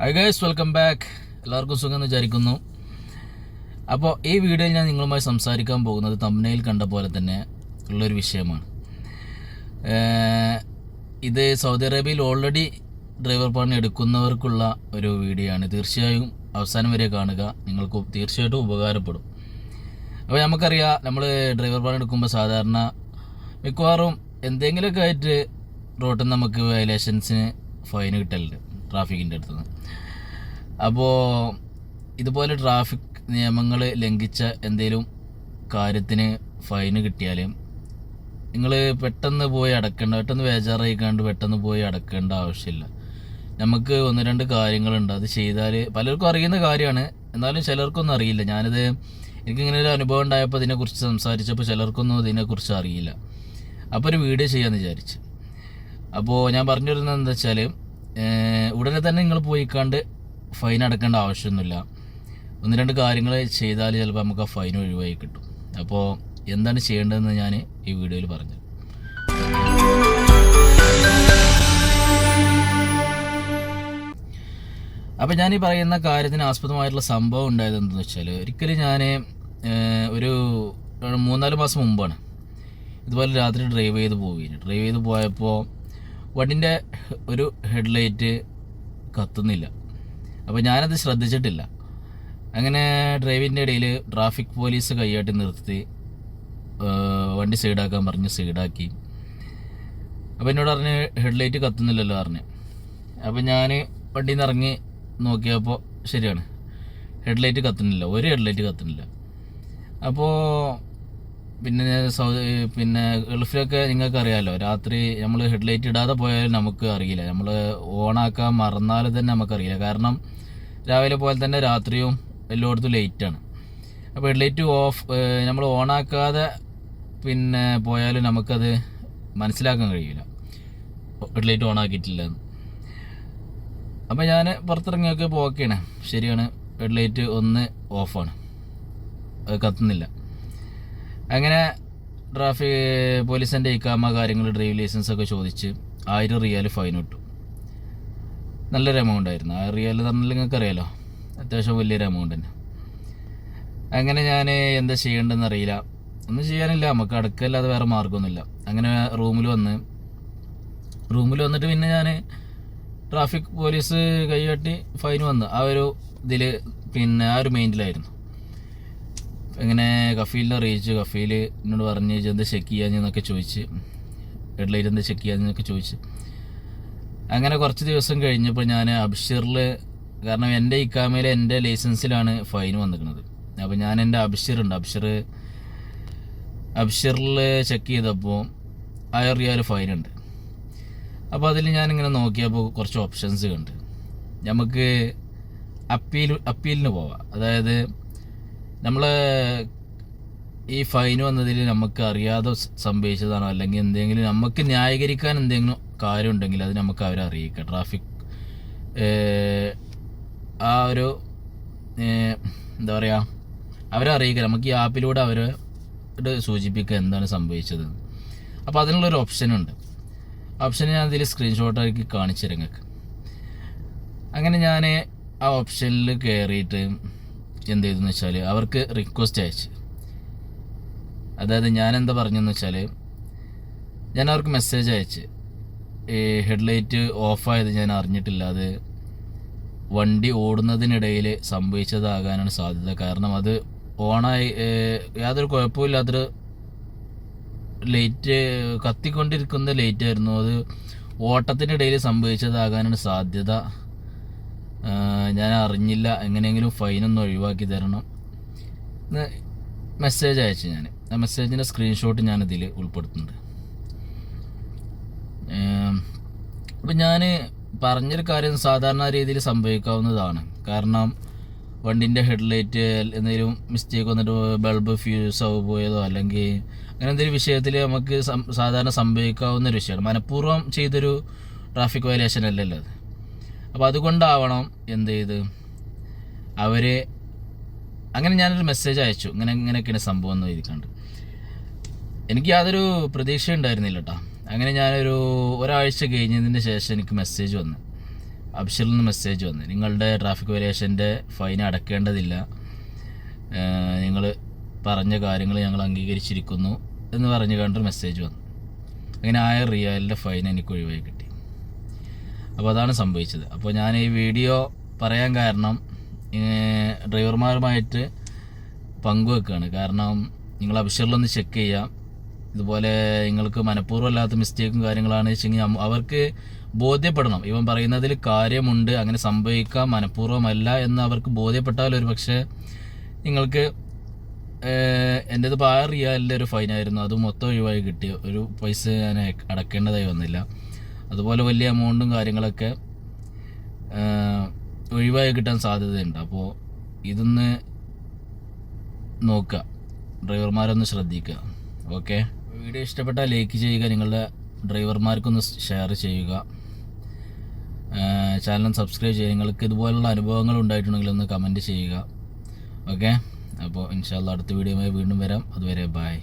High guys welcome back എല്ലാവർക്കും സുഖം എന്ന് വിചാരിക്കുന്നു. അപ്പോൾ ഈ വീഡിയോയിൽ ഞാൻ നിങ്ങളുമായി സംസാരിക്കാൻ പോകുന്നത് തമ്മനയിൽ കണ്ട പോലെ തന്നെ ഉള്ളൊരു വിഷയമാണ്. ഇത് സൗദി അറേബ്യയിൽ ഓൾറെഡി ഡ്രൈവർ പണി എടുക്കുന്നവർക്കുള്ള ഒരു വീഡിയോ ആണ്. തീർച്ചയായും അവസാനം വരെ കാണുക. നിങ്ങൾക്ക് തീർച്ചയായിട്ടും ഉപകാരപ്പെടും. അപ്പോൾ നമുക്കറിയാം നമ്മൾ ഡ്രൈവർ പണി എടുക്കുമ്പോൾ സാധാരണ മിക്കവാറും എന്തെങ്കിലുമൊക്കെ ആയിട്ട് റോട്ടിൽ നമുക്ക് വയലേഷൻസിന് ഫൈൻ കിട്ടലുണ്ട്. ട്രാഫിക്കിന്റെ അടുത്ത് നിന്ന് അപ്പോൾ ഇതുപോലെ ട്രാഫിക് നിയമങ്ങൾ ലംഘിച്ച എന്തെങ്കിലും കാര്യത്തിന് ഫൈന് കിട്ടിയാൽ നിങ്ങൾ പെട്ടെന്ന് പോയി അടക്കേണ്ട പെട്ടെന്ന് ബേജാറായിക്കാണ്ട് പെട്ടെന്ന് പോയി അടക്കേണ്ട ആവശ്യമില്ല. നമുക്ക് ഒന്ന് രണ്ട് കാര്യങ്ങളുണ്ട്. അത് ചെയ്താൽ പലർക്കും അറിയുന്ന കാര്യമാണ്. എന്നാലും ചിലർക്കൊന്നും അറിയില്ല. ഞാനിത് എനിക്കിങ്ങനെ ഒരു അനുഭവം ഉണ്ടായപ്പോൾ ഇതിനെക്കുറിച്ച് സംസാരിച്ചപ്പോൾ ചിലർക്കൊന്നും ഇതിനെക്കുറിച്ച് അറിയില്ല. അപ്പോൾ ഒരു വീഡിയോ ചെയ്യാമെന്ന് വിചാരിച്ചു. അപ്പോൾ ഞാൻ പറഞ്ഞു വരുന്നത് എന്താ വെച്ചാൽ ഉടനെ തന്നെ നിങ്ങൾ പോയിക്കാണ്ട് ഫൈൻ അടക്കേണ്ട ആവശ്യമൊന്നുമില്ല. ഒന്ന് രണ്ട് കാര്യങ്ങൾ ചെയ്താൽ ചിലപ്പോൾ നമുക്ക് ആ ഫൈൻ ഒഴിവായി കിട്ടും. അപ്പോൾ എന്താണ് ചെയ്യേണ്ടതെന്ന് ഞാൻ ഈ വീഡിയോയിൽ പറഞ്ഞു. അപ്പം ഞാൻ ഈ പറയുന്ന കാര്യത്തിന് ആസ്പദമായിട്ടുള്ള സംഭവം ഉണ്ടായത് എന്താണെന്ന് വെച്ചാൽ ഒരിക്കലും ഞാൻ ഒരു മൂന്നാൽ മാസം മുമ്പാണ്. ഇതുപോലെ രാത്രി ഡ്രൈവ് ചെയ്ത് പോവുകയാണ്. ഡ്രൈവ് ചെയ്ത് പോയപ്പോൾ വണ്ടിന്റെ ഒരു ഹെഡ്ലൈറ്റ് കത്തുന്നില്ല. അപ്പോൾ ഞാനത് ശ്രദ്ധിച്ചിട്ടില്ല. അങ്ങനെ ഡ്രൈവിന്റെ ഇടയിൽ ട്രാഫിക് പോലീസ് കൈയാട്ടി നിർത്തി വണ്ടി സൈഡാക്കാൻ പറഞ്ഞ് സൈഡാക്കി. അപ്പോൾ എന്നോട് പറഞ്ഞ് ഹെഡ്ലൈറ്റ് കത്തുന്നില്ലല്ലോ പറഞ്ഞു. അപ്പോൾ ഞാൻ വണ്ടിയിൽ നിന്ന് ഇറങ്ങി നോക്കിയപ്പോൾ ശരിയാണ്. ഹെഡ്ലൈറ്റ് കത്തുന്നില്ല. ഒരു ഹെഡ്ലൈറ്റ് കത്തുന്നില്ല. അപ്പോൾ പിന്നെ പിന്നെ ഗൾഫിലൊക്കെ അറിയാമല്ലോ രാത്രി നമ്മൾ ഹെഡ്ലൈറ്റ് ഇടാതെ പോയാലും നമുക്ക് അറിയില്ല. നമ്മൾ ഓണാക്കാൻ മറന്നാൽ തന്നെ നമുക്കറിയില്ല. കാരണം രാവിലെ പോലെ തന്നെ രാത്രിയും എല്ലായിടത്തും ലേറ്റാണ് അപ്പോൾ ഹെഡ്ലൈറ്റ് ഓഫ് നമ്മൾ ഓണാക്കാതെ പിന്നെ പോയാലും നമുക്കത് മനസ്സിലാക്കാൻ കഴിയില്ല. ഹെഡ്ലൈറ്റ് ഓണാക്കിയിട്ടില്ല എന്ന് അപ്പോൾ ഞാൻ പുറത്തിറങ്ങിയൊക്കെ പോക്കെയാണ് ശരിയാണ് ഹെഡ്ലൈറ്റ് ഒന്ന് ഓഫാണ് കത്തുന്നില്ല. അങ്ങനെ ട്രാഫിക് പോലീസിന്റെ ഇക്കാമ കാര്യങ്ങൾ ഡ്രൈവ് ലൈസൻസ് ഒക്കെ ചോദിച്ച് ആയിരം റിയാൽ ഫൈൻ ഇട്ടു. നല്ലൊരു എമൗണ്ട് ആയിരുന്നു. ആയിരം റിയാൽ പറഞ്ഞാൽ നിങ്ങൾക്ക് അറിയാലോ അത്യാവശ്യം വലിയൊരു എമൗണ്ട് തന്നെ. അങ്ങനെ ഞാൻ എന്താ ചെയ്യേണ്ടതെന്ന് അറിയില്ല. ഒന്നും ചെയ്യാനില്ല. നമുക്ക് അടക്കല്ലാതെ വേറെ മാർഗമൊന്നുമില്ല അങ്ങനെ റൂമിൽ വന്ന് റൂമിൽ വന്നിട്ട് പിന്നെ ഞാൻ ട്രാഫിക് പോലീസ് കൈകാട്ടി ഫൈൻ വന്ന്. ആ ഒരു ഇതിൽ പിന്നെ ആ ഒരു മൈൻഡിലായിരുന്നു ഇങ്ങനെ കഫീലിനെ അറിയിച്ചു കഫീൽ എന്നോട് പറഞ്ഞു "ഇജ്ജ് എന്താ ചെക്ക് ചെയ്യാഞ്ഞെന്നൊക്കെ ചോദിച്ച്. ഹെഡ് ലൈറ്റ് എന്താ ചെക്ക് ചെയ്യാഞ്ഞെന്നൊക്കെ ചോദിച്ച്. അങ്ങനെ കുറച്ച് ദിവസം കഴിഞ്ഞപ്പോൾ ഞാൻ അബ്ഷീറിൽ കാരണം എന്റെ ഇക്കാമയിൽ എന്റെ ലൈസൻസിലാണ് ഫൈൻ വന്നിരിക്കുന്നത്. അപ്പോൾ ഞാൻ എന്റെ അബ്ഷിറുണ്ട് അബ്ഷീർ അബ്ഷീറിൽ ചെക്ക് ചെയ്തപ്പോൾ ആയിരം റിയാൽ ഫൈൻ ഉണ്ട്. അപ്പോൾ അതിൽ ഞാനിങ്ങനെ നോക്കിയപ്പോൾ കുറച്ച് ഓപ്ഷൻസ് കണ്ട്. നമുക്ക് അപ്പീൽ അപ്പീലിന് പോവാം. അതായത് നമ്മൾ ഈ ഫൈൻ വന്നതിൽ നമുക്ക് അറിയാതെ സംഭവിച്ചതാണോ? അല്ലെങ്കിൽ എന്തെങ്കിലും നമുക്ക് ന്യായീകരിക്കാൻ എന്തെങ്കിലും കാര്യമുണ്ടെങ്കിൽ അത് നമുക്ക് അവരെ അറിയിക്കുക ട്രാഫിക് ആ ഒരു എന്താ പറയുക അവരെ അറിയിക്കുക നമുക്ക് ഈ ആപ്പിലൂടെ അവരോട് സൂചിപ്പിക്കുക എന്താണ് സംഭവിച്ചത്. അപ്പോൾ അതിനുള്ളൊരു ഓപ്ഷനുണ്ട് ഓപ്ഷൻ ഞാൻ അതിൽ സ്ക്രീൻഷോട്ടാക്കി കാണിച്ചു അങ്ങനെ ഞാൻ ആ ഓപ്ഷനിൽ കയറിയിട്ട് എന്ത് ചെയ്തെന്ന് വെച്ചാൽ അവർക്ക് റിക്വസ്റ്റ് അയച്ച്. അതായത് ഞാൻ എന്താ പറഞ്ഞെന്ന് വെച്ചാൽ ഞാൻ അവർക്ക് മെസ്സേജ് അയച്ച്. ഈ ഹെഡ്ലൈറ്റ് ഓഫായത് ഞാൻ അറിഞ്ഞിട്ടില്ല. അത് വണ്ടി ഓടുന്നതിനിടയിൽ സംഭവിച്ചതാകാനാണ് സാധ്യത. കാരണം അത് ഓണായി യാതൊരു കുഴപ്പമില്ലാത്തൊരു ലൈറ്റ് കത്തിക്കൊണ്ടിരിക്കുന്ന ലൈറ്റായിരുന്നു അത് ഓട്ടത്തിനിടയിൽ സംഭവിച്ചതാകാനാണ് സാധ്യത. ഞാൻ അറിഞ്ഞില്ല എങ്ങനെയെങ്കിലും ഫൈനൊന്ന് ഒഴിവാക്കി തരണം. എന്ന് മെസ്സേജ് അയച്ചു ഞാൻ ആ മെസ്സേജിന്റെ സ്ക്രീൻഷോട്ട് ഞാനിതിൽ ഉൾപ്പെടുത്തുന്നുണ്ട്. അപ്പം ഞാൻ പറഞ്ഞൊരു കാര്യം സാധാരണ രീതിയിൽ സംഭവിക്കാവുന്നതാണ്. കാരണം വണ്ടിന്റെ ഹെഡ്ലൈറ്റ് എന്തെങ്കിലും മിസ്റ്റേക്ക് വന്നിട്ട് ബൾബ് ഫ്യൂസ് ആവ് പോയതോ അല്ലെങ്കിൽ അങ്ങനെ എന്തെങ്കിലും വിഷയത്തിൽ നമുക്ക് സാധാരണ സംഭവിക്കാവുന്ന ഒരു വിഷയമാണ്. മനഃപൂർവം ചെയ്തൊരു ട്രാഫിക് വയലേഷൻ അല്ലല്ലോ അത്. അപ്പോൾ അതുകൊണ്ടാവണം എന്ത് ചെയ്ത്? അവർ അങ്ങനെ ഞാനൊരു മെസ്സേജ് അയച്ചു. ഇങ്ങനെ ഇങ്ങനെയൊക്കെയാണ് സംഭവം എന്ന് എഴുതിക്കണ്ട്. എനിക്ക് യാതൊരു പ്രതീക്ഷ ഉണ്ടായിരുന്നില്ല കേട്ടോ അങ്ങനെ ഞാനൊരു ഒരാഴ്ച കഴിഞ്ഞതിന് ശേഷം എനിക്ക് മെസ്സേജ് വന്നു. അബ്ഷറിൽ നിന്ന് മെസ്സേജ് വന്നു. നിങ്ങളുടെ ട്രാഫിക് വേരിയേഷന്റെ ഫൈൻ അടക്കേണ്ടതില്ല. നിങ്ങൾ പറഞ്ഞ കാര്യങ്ങൾ ഞങ്ങൾ അംഗീകരിച്ചിരിക്കുന്നു എന്ന് പറഞ്ഞു കണ്ടൊരു മെസ്സേജ് വന്നു. അങ്ങനെ ആയിരം റിയാലിന്റെ ഫൈൻ എനിക്ക് ഒഴിവായി അപ്പോൾ അതാണ് സംഭവിച്ചത്. അപ്പോൾ ഞാൻ ഈ വീഡിയോ പറയാൻ കാരണം ഡ്രൈവർമാരുമായിട്ട് പങ്കുവെക്കുകയാണ് കാരണം നിങ്ങൾ അബ്ഷറിലൊന്ന് ചെക്ക് ചെയ്യാം. ഇതുപോലെ നിങ്ങൾക്ക് മനഃപൂർവം അല്ലാത്ത മിസ്റ്റേക്കും കാര്യങ്ങളാണ് വെച്ചെങ്കിൽ അവർക്ക് ബോധ്യപ്പെടണം. ഇവൻ പറയുന്നതിൽ കാര്യമുണ്ട് അങ്ങനെ സംഭവിക്കാം മനഃപൂർവമല്ല എന്ന് അവർക്ക് ബോധ്യപ്പെട്ടാൽ ഒരു പക്ഷേ നിങ്ങൾക്ക് എന്റേത് ഇപ്പോൾ ആറ് റിയാലിന്റെ ഒരു ഫൈനായിരുന്നു അത് മൊത്തം ഒഴിവായി കിട്ടി. ഒരു പൈസ ഞാൻ അടക്കേണ്ടതായി വന്നില്ല. അതുപോലെ വലിയ എമൗണ്ടും കാര്യങ്ങളൊക്കെ ഒഴിവായി കിട്ടാൻ സാധ്യതയുണ്ട്. അപ്പോൾ ഇതൊന്ന് നോക്കുക. ഡ്രൈവർമാരൊന്ന് ശ്രദ്ധിക്കുക. ഓക്കെ? വീഡിയോ ഇഷ്ടപ്പെട്ടാൽ ലൈക്ക് ചെയ്യുക നിങ്ങളുടെ ഡ്രൈവർമാർക്കൊന്ന് ഷെയർ ചെയ്യുക. ചാനൽ സബ്സ്ക്രൈബ് ചെയ്യുക. നിങ്ങൾക്ക് ഇതുപോലുള്ള അനുഭവങ്ങൾ ഉണ്ടായിട്ടുണ്ടെങ്കിൽ ഒന്ന് കമന്റ് ചെയ്യുക. ഓക്കെ? അപ്പോൾ ഇൻഷാല്ല അടുത്ത വീഡിയോയുമായി വീണ്ടും വരാം. അതുവരെ ബായ്